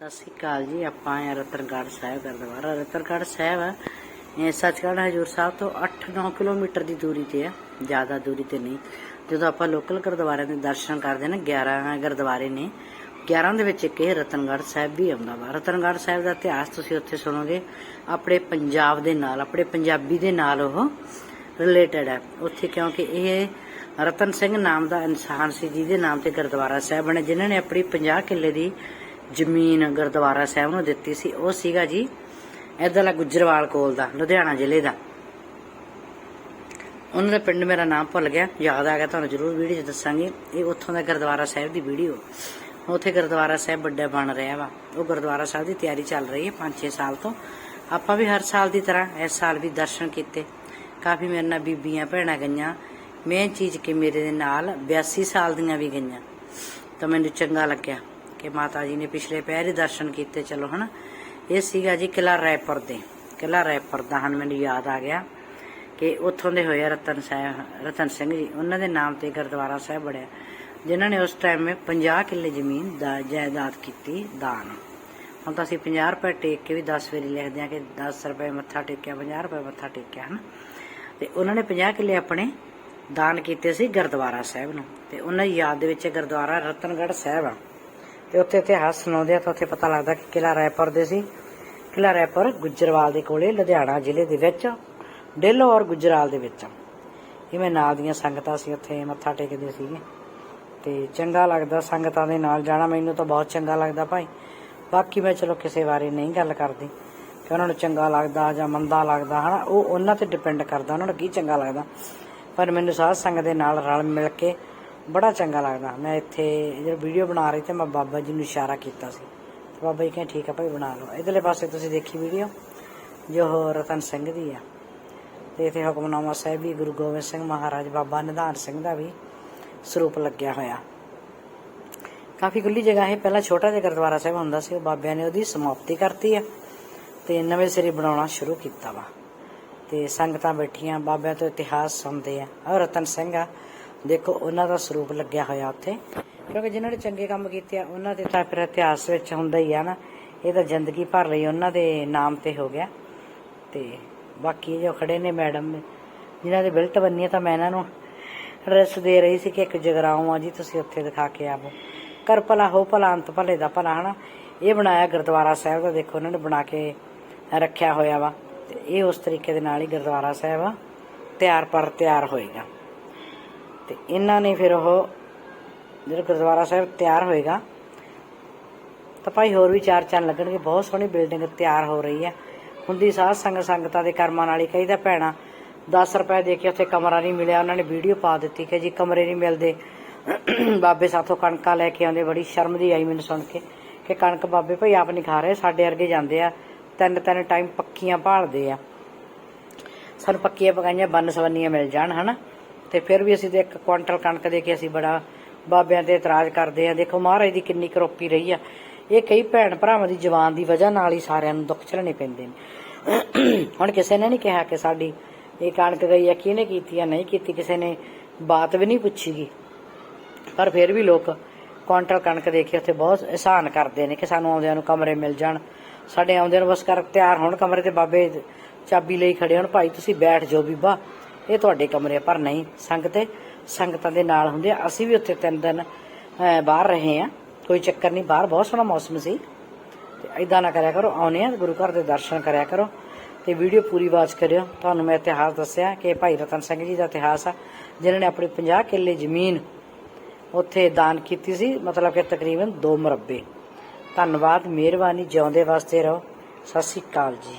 ਸਤਿ ਸ੍ਰੀ ਅਕਾਲ ਜੀ, ਆਪਾਂ ਆਏ ਰਤਨਗੜ੍ਹ ਸਾਹਿਬ, ਗੁਰਦੁਆਰਾ ਰਤਨਗੜ੍ਹ ਸਾਹਿਬ। ਇਹ ਸੱਚਖੰਡ ਹਜੂਰ ਸਾਹਿਬ ਤੋਂ 8-9 ਕਿਲੋਮੀਟਰ ਦੀ ਦੂਰੀ ਤੇ ਆ ਜ਼ਿਆਦਾ ਦੂਰੀ ਤੇ ਨਹੀਂ। ਜਦੋਂ ਆਪਾਂ ਲੋਕਲ ਗੁਰਦੁਆਰਿਆਂ ਦੇ ਦਰਸ਼ਨ ਕਰਦੇ ਨਾ 11 ਗੁਰਦੁਆਰੇ ਨੇ 11 ਦੇ ਵਿੱਚ ਇੱਕ ਇਹ ਰਤਨਗੜ੍ਹ ਸਾਹਿਬ ਵੀ ਆਉਂਦਾ ਵਾ। ਰਤਨਗੜ੍ਹ ਸਾਹਿਬ ਦਾ ਇਤਿਹਾਸ ਤੁਸੀਂ ਉੱਥੇ ਸੁਣੋਗੇ, ਆਪਣੇ ਪੰਜਾਬ ਦੇ ਨਾਲ, ਆਪਣੇ ਪੰਜਾਬੀ ਦੇ ਨਾਲ ਉਹ ਰਿਲੇਟਡ ਹੈ। ਉੱਥੇ ਕਿਉਂਕਿ ਇਹ ਰਤਨ ਸਿੰਘ ਨਾਮ ਦਾ ਇਨਸਾਨ ਸੀ, ਜਿਹਦੇ ਨਾਮ ਤੇ ਗੁਰਦੁਆਰਾ ਸਾਹਿਬ ਬਣੇ, ਜਿਨ੍ਹਾਂ ਨੇ ਆਪਣੀ 50 ਕਿੱਲੇ ਦੀ ਜ਼ਮੀਨ ਗੁਰਦੁਆਰਾ ਸਾਹਿਬ ਨੂੰ ਦਿੱਤੀ ਸੀ। ਉਹ ਸੀਗਾ ਜੀ ਇਧਰਲਾ ਗੁੱਜਰਵਾਲ ਕੋਲ ਦਾ, ਲੁਧਿਆਣਾ ਜ਼ਿਲ੍ਹੇ ਦਾ। ਉਹਨਾਂ ਦਾ ਪਿੰਡ ਮੇਰਾ ਨਾਮ ਭੁੱਲ ਗਿਆ, ਯਾਦ ਆ ਗਿਆ, ਤੁਹਾਨੂੰ ਜ਼ਰੂਰ ਵੀਡੀਓ 'ਚ ਦੱਸਾਂਗੇ। ਇਹ ਉੱਥੋਂ ਦਾ ਗੁਰਦੁਆਰਾ ਸਾਹਿਬ ਦੀ ਵੀਡੀਓ। ਉੱਥੇ ਗੁਰਦੁਆਰਾ ਸਾਹਿਬ ਵੱਡਾ ਬਣ ਰਿਹਾ ਵਾ। ਉਹ ਗੁਰਦੁਆਰਾ ਸਾਹਿਬ ਦੀ ਤਿਆਰੀ ਚੱਲ ਰਹੀ ਹੈ 5-6 ਸਾਲ ਤੋਂ। ਆਪਾਂ ਵੀ ਹਰ ਸਾਲ ਦੀ ਤਰ੍ਹਾਂ ਇਸ ਸਾਲ ਵੀ ਦਰਸ਼ਨ ਕੀਤੇ। ਕਾਫੀ ਮੇਰੇ ਨਾਲ ਬੀਬੀਆਂ, ਭੈਣਾਂ ਗਈਆਂ। ਮੈਂ ਚੀਜ਼ ਕਿ ਮੇਰੇ ਦੇ ਨਾਲ 82 ਸਾਲ ਦੀਆਂ ਵੀ ਗਈਆਂ। ਤਾਂ ਮੈਨੂੰ ਚੰਗਾ ਲੱਗਿਆ। ਕਿ ਮਾਤਾ ਜੀ ਨੇ ਪਿਛਲੇ ਪੈਰ ਹੀ ਦਰਸ਼ਨ ਕੀਤੇ, ਚਲੋ ਹਨਾ। ਇਹ ਸੀਗਾ ਜੀ ਕਿਲਾ ਰਾਏਪੁਰ ਦੇ ਕਿਲਾ ਰਾਏਪੁਰ ਦਾ ਹਨ, ਮੈਨੂੰ ਯਾਦ ਆ ਗਿਆ ਕਿ ਉੱਥੋਂ ਦੇ ਹੋਏ ਰਤਨ ਸਾਹਿਬ, ਰਤਨ ਸਿੰਘ ਜੀ, ਉਹਨਾਂ ਦੇ ਨਾਮ ਤੇ ਗੁਰਦੁਆਰਾ ਸਾਹਿਬ ਬਣਿਆ, ਜਿਨ੍ਹਾਂ ਨੇ ਉਸ ਟਾਈਮ 50 ਕਿੱਲੇ ਜ਼ਮੀਨ ਦਾ ਜਾਇਦਾਦ ਕੀਤੀ ਦਾਨ। ਹੁਣ ਤਾਂ ਅਸੀਂ 50 ਰੁਪਏ ਟੇਕ ਕੇ ਵੀ 10 ਵਾਰੀ ਲਿਖਦੇ ਆ ਕਿ 10 ਰੁਪਏ ਮੱਥਾ ਟੇਕਿਆ 50 ਰੁਪਏ ਮੱਥਾ ਟੇਕਿਆ, ਹਨ। ਤੇ ਉਹਨਾਂ ਨੇ 50 ਕਿੱਲੇ ਆਪਣੇ ਦਾਨ ਕੀਤੇ ਸੀ ਗੁਰਦੁਆਰਾ ਸਾਹਿਬ ਨੂੰ, ਤੇ ਉਹਨਾਂ ਦੀ ਯਾਦ ਦੇ ਵਿੱਚ ਗੁਰਦੁਆਰਾ ਰਤਨਗੜ੍ਹ ਸਾਹਿਬ ਆ। ਤੇ ਉੱਥੇ ਇਤਿਹਾਸ ਸੁਣਾਉਂਦੇ ਆ ਤਾਂ ਉੱਥੇ ਪਤਾ ਲੱਗਦਾ ਕਿ ਕਿਲਾ ਰਾਏਪੁਰ ਦੇ ਸੀ। ਕਿਲਾ ਰਾਏਪੁਰ ਗੁੱਜਰਵਾਲ ਦੇ ਕੋਲੇ, ਲੁਧਿਆਣਾ ਜ਼ਿਲ੍ਹੇ ਦੇ ਵਿੱਚ ਡੇਲੋ ਔਰ ਗੁੱਜਰਾਲ ਦੇ ਵਿੱਚ। ਇਵੇਂ ਨਾਲ ਦੀਆਂ ਸੰਗਤਾਂ ਸੀ, ਉੱਥੇ ਮੱਥਾ ਟੇਕਦੇ ਸੀਗੇ। ਤੇ ਚੰਗਾ ਲੱਗਦਾ ਸੰਗਤਾਂ ਦੇ ਨਾਲ ਜਾਣਾ, ਮੈਨੂੰ ਤਾਂ ਬਹੁਤ ਚੰਗਾ ਲੱਗਦਾ ਭਾਈ। ਬਾਕੀ ਮੈਂ ਚਲੋ ਕਿਸੇ ਬਾਰੇ ਨਹੀਂ ਗੱਲ ਕਰਦੀ, ਕਿ ਉਹਨਾਂ ਨੂੰ ਚੰਗਾ ਲੱਗਦਾ ਜਾਂ ਮੰਦਾ ਲੱਗਦਾ, ਹਨਾ? ਉਹ ਉਹਨਾਂ ਤੇ ਡਿਪੈਂਡ ਕਰਦਾ, ਉਹਨਾਂ ਨੂੰ ਕੀ ਚੰਗਾ ਲੱਗਦਾ। ਪਰ ਮੈਨੂੰ ਸਾਧ ਸੰਗਤ ਦੇ ਨਾਲ ਰਲ ਮਿਲ ਕੇ ਬੜਾ ਚੰਗਾ ਲੱਗਦਾ। ਮੈਂ ਇੱਥੇ ਜਦੋਂ ਵੀਡੀਓ ਬਣਾ ਰਹੀ ਤੇ ਮੈਂ ਬਾਬਾ ਜੀ ਨੂੰ ਇਸ਼ਾਰਾ ਕੀਤਾ ਸੀ। ਤੇ ਬਾਬਾ ਜੀ ਕਹਿੰਦੇ, ਠੀਕ ਆ ਭਾਈ, ਬਣਾ ਲਓ। ਇਧਰਲੇ ਪਾਸੇ ਤੁਸੀਂ ਦੇਖੀ ਵੀਡੀਓ ਜੋ ਉਹ ਰਤਨ ਸਿੰਘ ਦੀ ਆ। ਤੇ ਇਥੇ ਹੁਕਮਨਾਮਾ ਸਾਹਿਬ ਵੀ, ਗੁਰੂ ਗੋਬਿੰਦ ਸਿੰਘ ਮਹਾਰਾਜ, ਬਾਬਾ ਨਿਧਾਨ ਸਿੰਘ ਦਾ ਵੀ ਸਰੂਪ ਲੱਗਿਆ ਹੋਇਆ। ਕਾਫੀ ਖੁੱਲੀ ਜਗ੍ਹਾ ਹੈ ਪਹਿਲਾਂ ਛੋਟਾ ਜਿਹਾ ਗੁਰਦੁਆਰਾ ਸਾਹਿਬ ਹੁੰਦਾ ਸੀ, ਉਹ ਬਾਬਿਆਂ ਨੇ ਉਹਦੀ ਸਮਾਪਤੀ ਕਰਤੀ ਆ। ਤੇ ਨਵੇਂ ਸਿਰੇ ਬਣਾਉਣਾ ਸ਼ੁਰੂ ਕੀਤਾ ਵਾ। ਤੇ ਸੰਗਤਾਂ ਬੈਠੀਆਂ, ਬਾਬਿਆਂ ਤੋਂ ਇਤਿਹਾਸ ਸੁਣਦੇ ਆ। ਉਹ ਰਤਨ ਸਿੰਘ ਆ ਦੇਖੋ, ਉਹਨਾਂ ਦਾ ਸਰੂਪ ਲੱਗਿਆ ਹੋਇਆ ਉੱਥੇ। ਕਿਉਂਕਿ ਜਿਨ੍ਹਾਂ ਨੇ ਚੰਗੇ ਕੰਮ ਕੀਤੇ ਆ, ਉਹਨਾਂ ਦੇ ਤਾਂ ਫਿਰ ਇਤਿਹਾਸ ਵਿੱਚ ਹੁੰਦਾ ਹੀ ਆ ਨਾ। ਇਹ ਤਾਂ ਜ਼ਿੰਦਗੀ ਭਰ ਲਈ ਉਹਨਾਂ ਦੇ ਨਾਮ ਤੇ ਹੋ ਗਿਆ। ਤੇ ਬਾਕੀ ਜੋ ਖੜੇ ਨੇ ਮੈਡਮ, ਜਿਨ੍ਹਾਂ ਦੇ ਬਿਲਟ ਬੰਨੀ ਤਾਂ ਮੈਂ ਇਹਨਾਂ ਨੂੰ ਐਡਰੈਸ ਦੇ ਰਹੀ ਸੀ ਕਿ ਇੱਕ ਜਗਰਾਉਂ ਆ ਜੀ, ਤੁਸੀਂ ਉੱਥੇ ਦਿਖਾ ਕੇ ਆਵੋ। ਕਰ ਭਲਾ ਹੋ, ਭਲਾ ਅੰਤ ਭਲੇ ਦਾ ਭਲਾ, ਹਨਾ? ਇਹ ਬਣਾਇਆ ਗੁਰਦੁਆਰਾ ਸਾਹਿਬ ਦਾ, ਦੇਖੋ, ਉਹਨਾਂ ਨੇ ਬਣਾ ਕੇ ਰੱਖਿਆ ਹੋਇਆ ਵਾ। ਤੇ ਇਹ ਉਸ ਤਰੀਕੇ ਦੇ ਨਾਲ ਹੀ ਗੁਰਦੁਆਰਾ ਸਾਹਿਬ ਤਿਆਰ ਪਰ ਤਿਆਰ ਹੋਏਗਾ। ਤੇ ਇਹਨਾਂ ਨੇ ਫਿਰ ਉਹ ਜਦੋਂ ਗੁਰਦੁਆਰਾ ਸਾਹਿਬ ਤਿਆਰ ਹੋਏਗਾ, ਤਾਂ ਭਾਈ ਹੋਰ ਵੀ ਚਾਰ ਚੰਨ ਲੱਗਣਗੇ। ਬਹੁਤ ਸੋਹਣੀ ਬਿਲਡਿੰਗ ਤਿਆਰ ਹੋ ਰਹੀ ਹੈ। ਹੁੰਦੀ ਸਾਧ ਸੰਗ ਸੰਗਤਾਂ ਦੇ ਕਰਮਾਂ ਨਾਲ ਹੀ ਕਹੀਦਾ ਭੈਣਾ 10 ਰੁਪਏ ਦੇ ਕੇ ਉੱਥੇ ਕਮਰਾ ਨਹੀਂ ਮਿਲਿਆ। ਉਹਨਾਂ ਨੇ ਵੀਡੀਓ ਪਾ ਦਿੱਤੀ ਕਿ ਜੀ ਕਮਰੇ ਨਹੀਂ ਮਿਲਦੇ। ਬਾਬੇ ਸਾਥੋਂ ਕਣਕਾਂ ਲੈ ਕੇ ਆਉਂਦੇ। ਬੜੀ ਸ਼ਰਮ ਦੀ ਆਈ ਮੈਨੂੰ ਸੁਣ ਕੇ ਕਿ ਕਣਕ ਬਾਬੇ ਭਾਈ ਆਪ ਨਹੀਂ ਖਾ ਰਹੇ, ਸਾਡੇ ਵਰਗੇ ਜਾਂਦੇ ਆ। ਤਿੰਨ ਤਿੰਨ ਟਾਈਮ ਪੱਕੀਆਂ ਭਾਲਦੇ ਆ। ਸਾਨੂੰ ਪੱਕੀਆਂ ਪਕਾਈਆਂ ਬੰਨ ਸਵੰਨੀਆਂ ਮਿਲ ਜਾਣ, ਹਨਾ? ਤੇ ਫਿਰ ਵੀ ਅਸੀਂ ਤੇ ਇੱਕ ਕੁਆਂਟਲ ਕਣਕ ਦੇ ਕੇ ਅਸੀਂ ਬੜਾ ਬਾਬਿਆਂ ਤੇ ਇਤਰਾਜ਼ ਕਰਦੇ ਆ ਦੇਖੋ ਮਹਾਰਾਜ ਦੀ ਕਿੰਨੀ ਕਰੋਪੀ ਰਹੀ ਆ। ਇਹ ਕਈ ਭੈਣ ਭਰਾਵਾਂ ਦੀ ਜਵਾਨ ਦੀ ਵਜ੍ਹਾ ਨਾਲ ਹੀ ਸਾਰਿਆਂ ਨੂੰ ਦੁੱਖ ਝੱਲਣੇ ਪੈਂਦੇ ਨੇ। ਹੁਣ ਕਿਸੇ ਨੇ ਨਹੀਂ ਕਿਹਾ ਕਿ ਸਾਡੀ ਇਹ ਕਣਕ ਗਈ ਆ, ਕਿਹਨੇ ਕੀਤੀ ਆ, ਨਹੀਂ ਕੀਤੀ, ਕਿਸੇ ਨੇ ਬਾਤ ਵੀ ਨਹੀਂ ਪੁੱਛੀਗੀ ਪਰ ਫਿਰ ਵੀ ਲੋਕ ਕੁਆਂਟਲ ਕਣਕ ਦੇ ਕੇ ਉੱਥੇ ਬਹੁਤ ਅਹਿਸਾਨ ਕਰਦੇ ਨੇ ਕਿ ਸਾਨੂੰ ਆਉਂਦਿਆਂ ਨੂੰ ਕਮਰੇ ਮਿਲ ਜਾਣ। ਸਾਡੇ ਆਉਂਦਿਆਂ ਨੂੰ ਬਸ ਕਰ ਤਿਆਰ ਹੋਣ ਕਮਰੇ ਤੇ ਬਾਬੇ ਚਾਬੀ ਲਈ ਖੜੇ ਹੋਣ, ਭਾਈ ਤੁਸੀਂ ਬੈਠ ਜਾਓ ਬੀਬਾ ਇਹ ਤੁਹਾਡੇ ਕਮਰੇ ਆ। ਪਰ ਨਹੀਂ, ਸੰਗਤ ਸੰਗਤਾਂ ਦੇ ਨਾਲ ਹੁੰਦੇ ਆ। ਅਸੀਂ ਵੀ ਉੱਥੇ ਤਿੰਨ ਦਿਨ ਬਾਹਰ ਰਹੇ ਆ। ਕੋਈ ਚੱਕਰ ਨਹੀਂ, ਬਾਹਰ ਬਹੁਤ ਸੋਹਣਾ ਮੌਸਮ ਸੀ। ਤੇ ਐਦਾਂ ਨਾ ਕਰਿਆ ਕਰੋ ਆਉਨੇ ਆ, ਗੁਰੂ ਘਰ ਦੇ ਦਰਸ਼ਨ ਕਰਿਆ ਕਰੋ। ਤੇ ਵੀਡੀਓ ਪੂਰੀ ਵਾਚ ਕਰਿਓ। ਤੁਹਾਨੂੰ ਮੈਂ ਇਤਿਹਾਸ ਦੱਸਿਆ ਕਿ ਭਾਈ ਰਤਨ ਸਿੰਘ ਜੀ ਦਾ ਇਤਿਹਾਸ ਆ, ਜਿਨ੍ਹਾਂ ਨੇ ਆਪਣੀ 50 ਕਿੱਲੇ ਜ਼ਮੀਨ ਉੱਥੇ ਦਾਨ ਕੀਤੀ ਸੀ, ਮਤਲਬ ਕਿ ਤਕਰੀਬਨ 2 ਮੁਰੱਬੇ। ਧੰਨਵਾਦ, ਮਿਹਰਬਾਨੀ, ਜਿਉਂਦੇ ਵਾਸਤੇ ਰਹੋ। ਸਤਿ ਸ੍ਰੀ ਅਕਾਲ ਜੀ।